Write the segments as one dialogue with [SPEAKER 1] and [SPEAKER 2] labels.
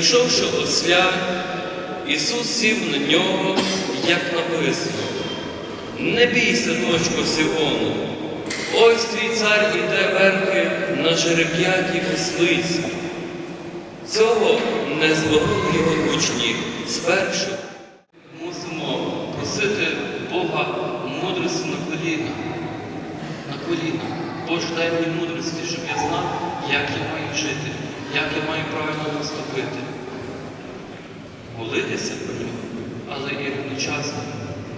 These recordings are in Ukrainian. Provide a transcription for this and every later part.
[SPEAKER 1] І знайшовши осля, Ісус сів на нього, як написано. Не бійся, дочко Сиону, ось твій цар іде верхи на жереб'ятій ослиці. Цього не збагнули його учні спершу. Мусимо просити Бога мудрості на коліна. На коліна. Боже, дай мені мудрості, щоб я знав, як я маю жити, як я маю правильно наступити. Молитися про нього, але і одночасно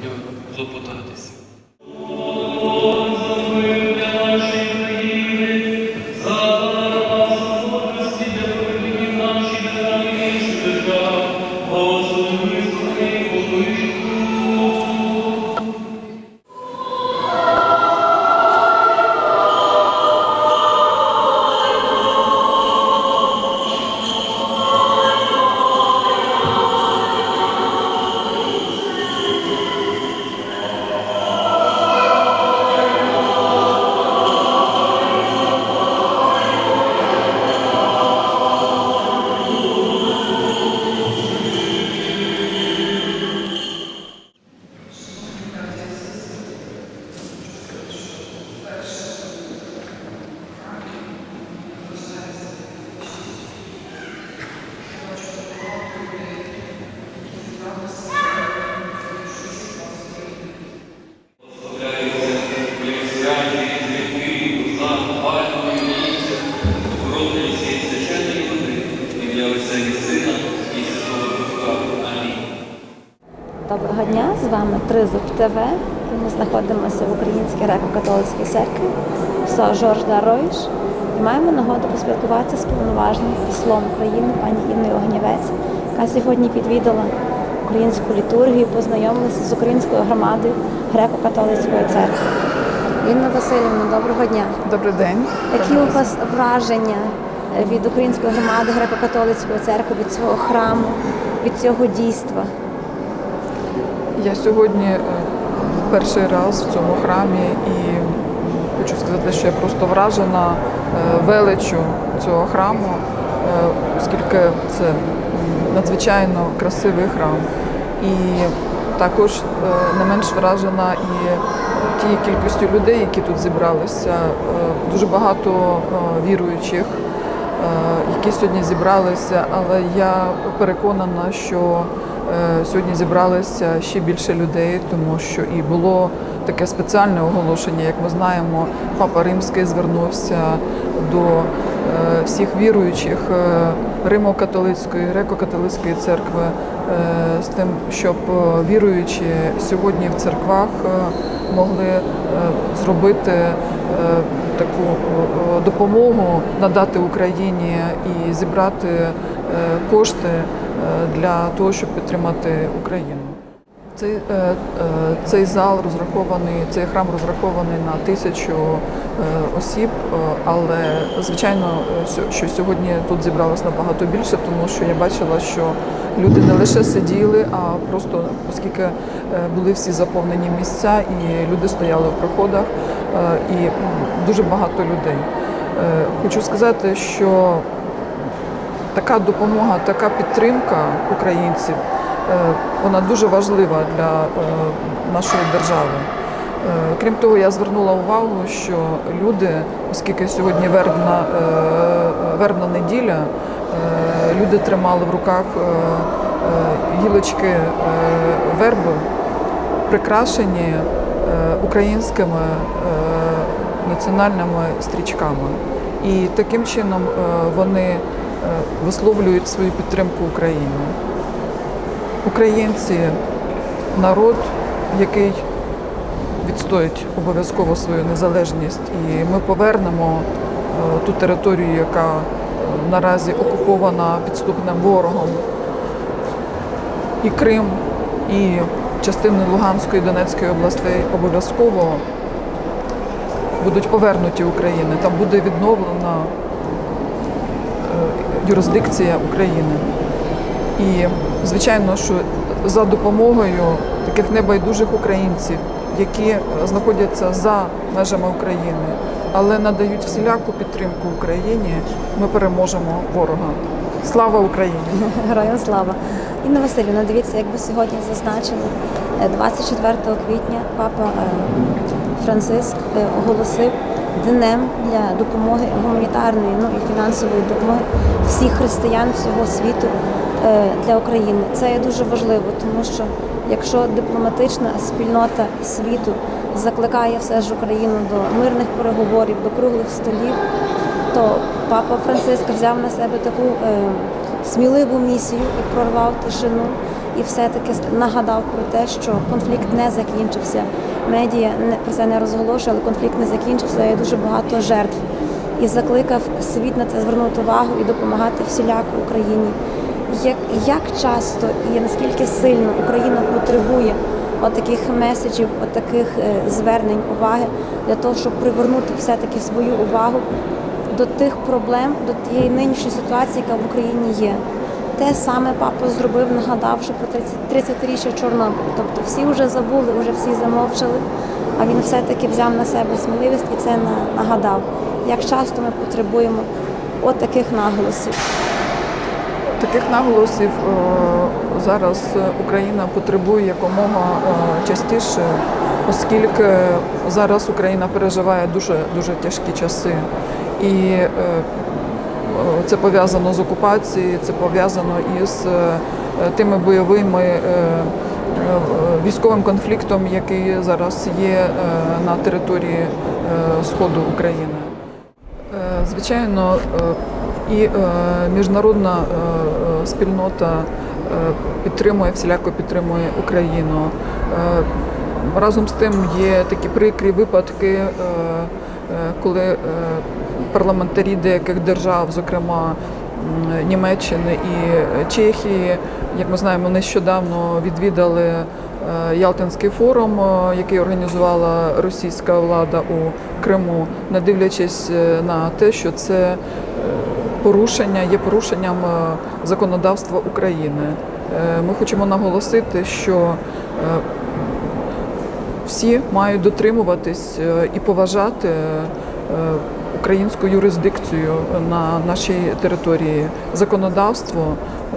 [SPEAKER 1] в нього клопотатися.
[SPEAKER 2] Тризуб ТВ. Ми знаходимося в Українській греко-католицькій церкві СО Жорж Даройш. І маємо нагоду поспілкуватися з повноважним послом України пані Інною Огнєвець, яка сьогодні відвідала українську літургію, познайомилася з українською громадою греко-католицької церкви. Інна Васильівна, доброго дня.
[SPEAKER 3] Добрий день.
[SPEAKER 2] Які у вас враження від української громади греко-католицької церкви, від цього храму, від цього дійства?
[SPEAKER 3] Я сьогодні е, перший раз в цьому храмі і хочу сказати, що я просто вражена е, величчю цього храму, е, оскільки це надзвичайно красивий храм. І також не менш вражена і тією кількістю людей, які тут зібралися. Дуже багато віруючих. які сьогодні зібралися, але я переконана, що сьогодні зібралися ще більше людей, тому що і було таке спеціальне оголошення, як ми знаємо, Папа Римський звернувся до е, всіх віруючих е, Римо-католицької, греко-католицької церкви е, з тим, щоб е, віруючі сьогодні в церквах е, могли е, зробити е, таку е, допомогу, надати Україні і зібрати е, кошти е, для того, щоб підтримати Україну. Цей, е, е, цей зал розрахований, цей храм розрахований на тисячу е, осіб, але звичайно, що сьогодні тут зібралось набагато більше, тому що я бачила, що люди не лише сиділи, а просто оскільки були всі заповнені місця, і люди стояли в проходах, і дуже багато людей. Хочу сказати, що така допомога, така підтримка українців, е, вона дуже важлива для е, нашої держави. Е, Крім того, я звернула увагу, що люди, оскільки сьогодні вербна, вербна неділя, люди тримали в руках гілочки верби, прикрашені українськими національними стрічками. І таким чином вони висловлюють свою підтримку Україні. Українці народ, який відстоїть обов'язково свою незалежність, і ми повернемо е, ту територію, яка е, наразі окупована підступним ворогом. І Крим, і частини Луганської і Донецької областей обов'язково будуть повернуті Україні. Там буде відновлена е, юрисдикція України. І звичайно, що за допомогою таких небайдужих українців, які е, знаходяться за межами України, але надають всіляку підтримку Україні, ми переможемо ворога. Слава Україні!
[SPEAKER 2] Героям слава. Інна Васильівна, дивіться, як ви сьогодні зазначили, е, 24 квітня папа е, Франциск е, оголосив днем для допомоги гуманітарної ну і фінансової допомоги всіх християн всього світу е, для України. Це є дуже важливо, тому що якщо дипломатична спільнота світу закликає все ж Україну до мирних переговорів, до круглих столів, то папа Франциск взяв на себе таку е, сміливу місію і прорвав тишину, і все-таки нагадав про те, що конфлікт не закінчився. Медіа про це не розголошує, але конфлікт не закінчився. Є дуже багато жертв. І закликав світ на це звернути увагу і допомагати всіляко Україні. Як, як часто і наскільки сильно Україна потребує от таких меседжів, от е, звернень уваги для того, щоб привернути все-таки свою увагу до тих проблем, до тієї нинішньої ситуації, яка в Україні є. Те саме папа зробив, нагадавши про 30 30-річчя Чорнобилю. Тобто всі вже забули, вже всі замовчали, а він все-таки взяв на себе сміливість і це нагадав. Як часто ми потребуємо от таких наголосів.
[SPEAKER 3] Таких наголосів е, зараз Україна потребує якомога е, частіше, оскільки зараз Україна переживає дуже дуже тяжкі часи. І е, це пов'язано з окупацією, це пов'язано із е, тими бойовими е, е, військовим конфліктом, який зараз є на території сходу України. Звичайно, і міжнародна спільнота підтримує, всіляко підтримує Україну. Разом з тим є такі прикрі випадки, коли е, парламентарі деяких держав, зокрема Німеччини і Чехії, як ми знаємо, нещодавно відвідали е, Ялтинський форум, е, який організувала російська влада у Криму, не дивлячись е, на те, що це е, порушення є порушенням е, законодавства України. Е, Ми хочемо наголосити, що е, всі мають дотримуватись е, і поважати е, українську юрисдикцію на нашій території. Законодавство е,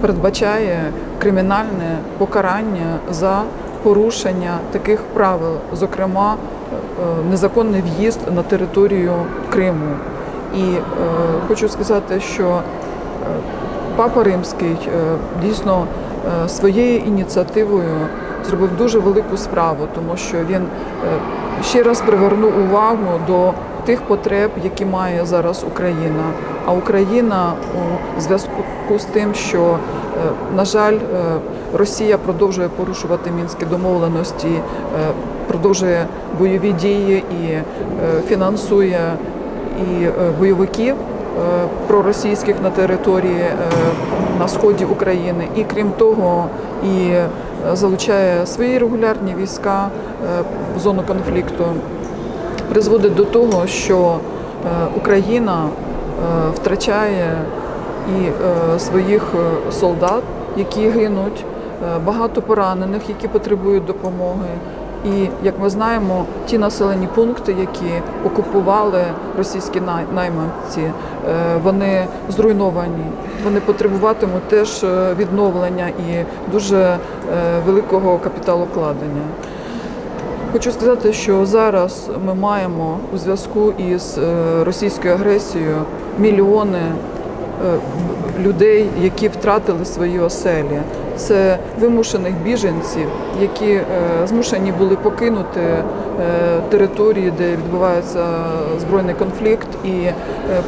[SPEAKER 3] передбачає кримінальне покарання за порушення таких правил, зокрема незаконний в'їзд на територію Криму. І хочу сказати, що Папа Римський дійсно своєю ініціативою зробив дуже велику справу, тому що він е, ще раз привернув увагу до тих потреб, які має зараз Україна. А Україна у зв'язку з тим, що, е, на жаль, е, Росія продовжує порушувати мінські домовленості, продовжує бойові дії і фінансує і бойовиків проросійських на території на сході України, і крім того, і залучає свої регулярні війська е, в зону конфлікту, призводить до того, що е, Україна е, втрачає і своїх солдат, які гинуть, багато поранених, які потребують допомоги. І як ми знаємо, ті населені пункти, які окупували російські найманці, е, вони зруйновані. Вони потребуватимуть теж е, відновлення і дуже е, великого капіталокладення. Хочу сказати, що зараз ми маємо у зв'язку із російською агресією мільйони людей, які втратили свої оселі. Це вимушених біженців, які е, змушені були покинути е, території, де відбувається збройний конфлікт, і е,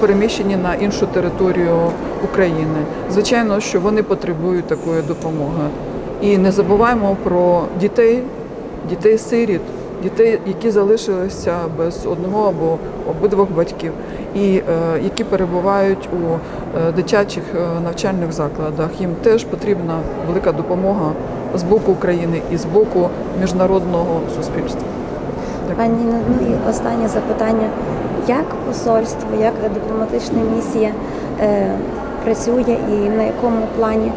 [SPEAKER 3] переміщені на іншу територію України. Звичайно, що вони потребують такої допомоги. І не забуваємо про дітей, дітей-сиріт, дітей, які залишилися без одного або обидвох батьків, і е, які перебувають у е, дитячих е, навчальних закладах. Їм теж потрібна велика допомога з боку України і з боку міжнародного суспільства.
[SPEAKER 2] Пані Інно, ну і останнє запитання: як посольство, як дипломатична місія е, працює і на якому плані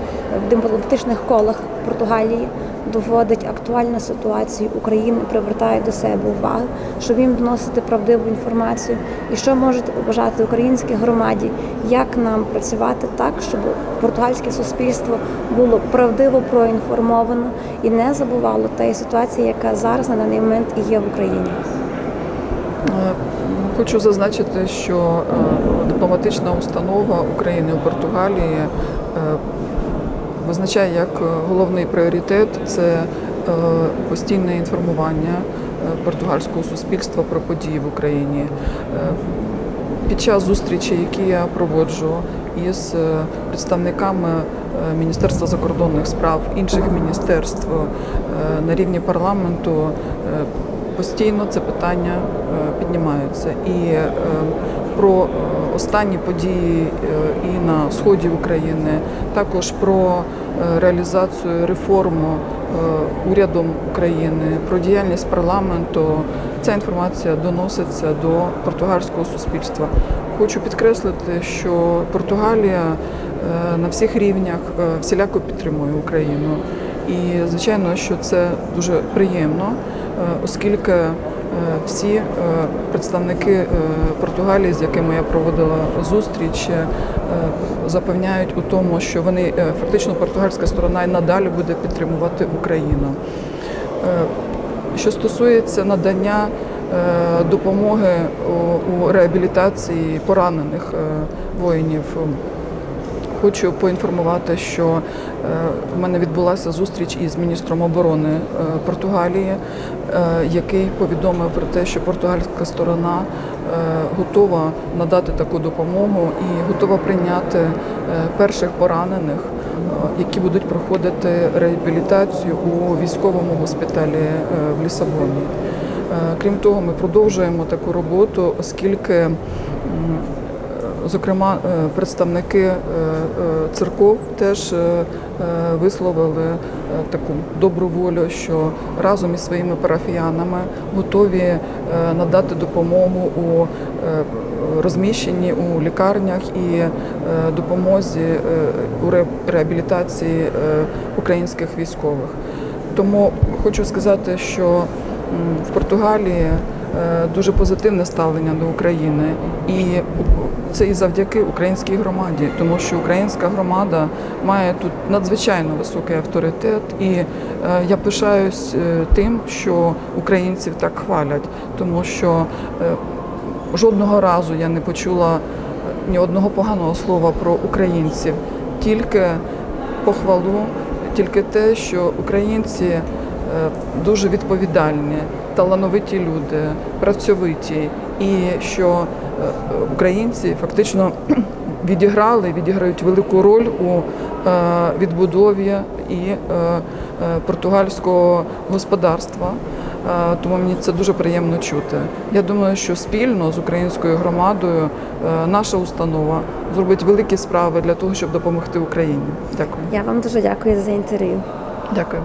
[SPEAKER 2] в дипломатичних колах Португалії доводить актуальну ситуацію України, привертає до себе увагу, щоб їм доносити правдиву інформацію. І що можете побажати українській громаді, як нам працювати так, щоб португальське суспільство було правдиво проінформовано і не забувало тієї ситуації, яка зараз на даний момент і є в Україні.
[SPEAKER 3] Е, Хочу зазначити, що е, дипломатична установа України у Португалії е, визначає як е, головний пріоритет це е, постійне інформування е, португальського суспільства про події в Україні. Під час зустрічі, які я проводжу із представниками Міністерства закордонних справ, інших міністерств на рівні парламенту, постійно це питання піднімаються. І про останні події е, і на сході України, також про е, реалізацію реформу е, урядом України, про діяльність парламенту. Ця інформація доноситься до португальського суспільства. Хочу підкреслити, що Португалія на всіх рівнях всіляко підтримує Україну. І звичайно, що це дуже приємно, оскільки всі е, представники е, Португалії, з якими я проводила зустріч, е, запевняють у тому, що вони е, фактично португальська сторона і надалі буде підтримувати Україну. Е, Що стосується надання е, допомоги у- реабілітації поранених е, воїнів, Хочу поінформувати, що е, в мене відбулася зустріч із міністром оборони е, Португалії, е, який повідомив про те, що португальська сторона готова надати таку допомогу і готова прийняти перших поранених, які будуть проходити реабілітацію у військовому госпіталі в Лісабоні. Крім того, ми продовжуємо таку роботу, оскільки Зокрема, е, представники е, е, церков теж висловили таку добру волю, що разом із своїми парафіянами готові надати допомогу у розміщенні у лікарнях і допомозі у реабілітації українських військових. Тому хочу сказати, що в Португалії дуже позитивне ставлення до України, і це і завдяки українській громаді, тому що українська громада має тут надзвичайно високий авторитет, і е, я пишаюсь е, тим, що українців так хвалять, тому що е, жодного разу я не почула е, ні одного поганого слова про українців, тільки похвалу, тільки те, що українці е, дуже відповідальні, талановиті люди, працьовиті, і що е, українці фактично відіграли, відіграють велику роль у е, відбудові і е, е, португальського господарства. Е, Тому мені це дуже приємно чути. Я думаю, що спільно з українською громадою е, наша установа зробить великі справи для того, щоб допомогти Україні. Дякую.
[SPEAKER 2] Я вам дуже дякую за інтерв'ю.
[SPEAKER 3] Дякую.